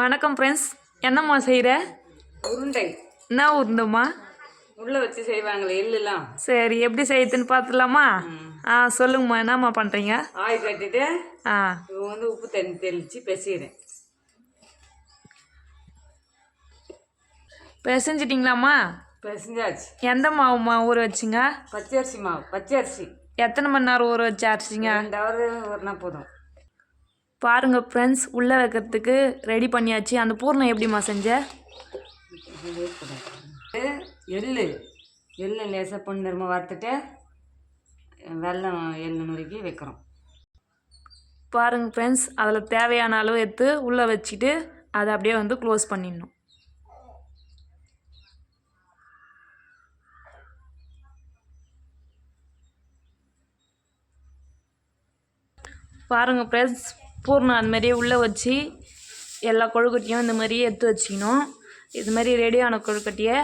வணக்கம் ஃப்ரெண்ட்ஸ் என்னம்மா செய்கிற உருண்டை. என்ன உருண்டுமா உள்ள வச்சு செய்வாங்களே எள்ளுலாம். சரி எப்படி செய்யுதுன்னு பார்த்துலாமா ஆ சொல்லுங்கம்மா என்னம்மா பண்ணுறீங்க ஆய் கட்டிட்டு ஆ. இவங்க வந்து உப்பு தண்ணி தெளித்து பெசிகிறேன் பிசைஞ்சிட்டிங்களாம்மா? பெசஞ்சாச்சு. எந்த மாவுமா ஊற வச்சிங்க? பச்சரிசி மாவு பச்சரிசி. எத்தனை மணி நேரம் ஊற வச்சு அரைச்சிங்க? ரெண்டு ஹவர் ஊறினா போதும். பாருங்க ஃப்ரெண்ட்ஸ் உள்ளே வைக்கிறதுக்கு ரெடி பண்ணியாச்சு. அந்த பூர்ணம் எப்படிம்மா செஞ்ச? எள்ளு. எள்ளு லேசாக பொன்னிறமாக வறுத்துட்டு வெல்லம் எள்ளு நுறுக்கி வைக்கிறோம். பாருங்க ஃப்ரெண்ட்ஸ் அதில் தேவையான அளவு எடுத்து உள்ளே வச்சுட்டு அதை அப்படியே வந்து க்ளோஸ் பண்ணிடணும். பாருங்கள் ஃப்ரெண்ட்ஸ் பூர்ணம் அந்த மாதிரியே உள்ளே வச்சு எல்லா கொழுக்கட்டையும் இந்த மாதிரியே எடுத்து வச்சுக்கணும். இது மாதிரி ரெடியான கொழுக்கட்டையை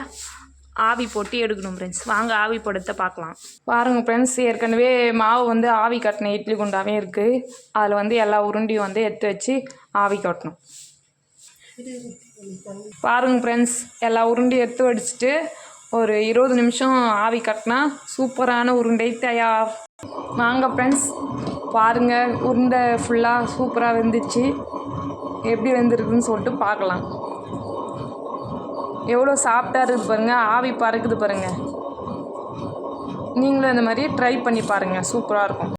ஆவி போட்டு எடுக்கணும் ஃப்ரெண்ட்ஸ் வாங்க ஆவி போடுறத பார்க்கலாம். பாருங்கள் ஃப்ரெண்ட்ஸ் ஏற்கனவே மாவு வந்து ஆவி கட்டின இட்லி குண்டாவே இருக்குது அதில் வந்து எல்லா உருண்டியும் வந்து எடுத்து வச்சு ஆவி கட்டணும். பாருங்க ஃப்ரெண்ட்ஸ் எல்லா உருண்டையும் எடுத்து வடிச்சிட்டு ஒரு இருபது நிமிஷம் ஆவி கட்டினா சூப்பரான உருண்டை தயார். வாங்க ஃப்ரெண்ட்ஸ் பாருங்கள் உருண்டை ஃபுல்லாக சூப்பராக வெந்துச்சு. எப்படி வெந்திருக்குன்னு சொல்லிட்டு பார்க்கலாம். எவ்வளோ சாஃப்டாக இருக்குது பாருங்கள் ஆவி பறக்குது பாருங்கள் நீங்களும் இந்த மாதிரி ட்ரை பண்ணி பாருங்கள் சூப்பராக இருக்கும்.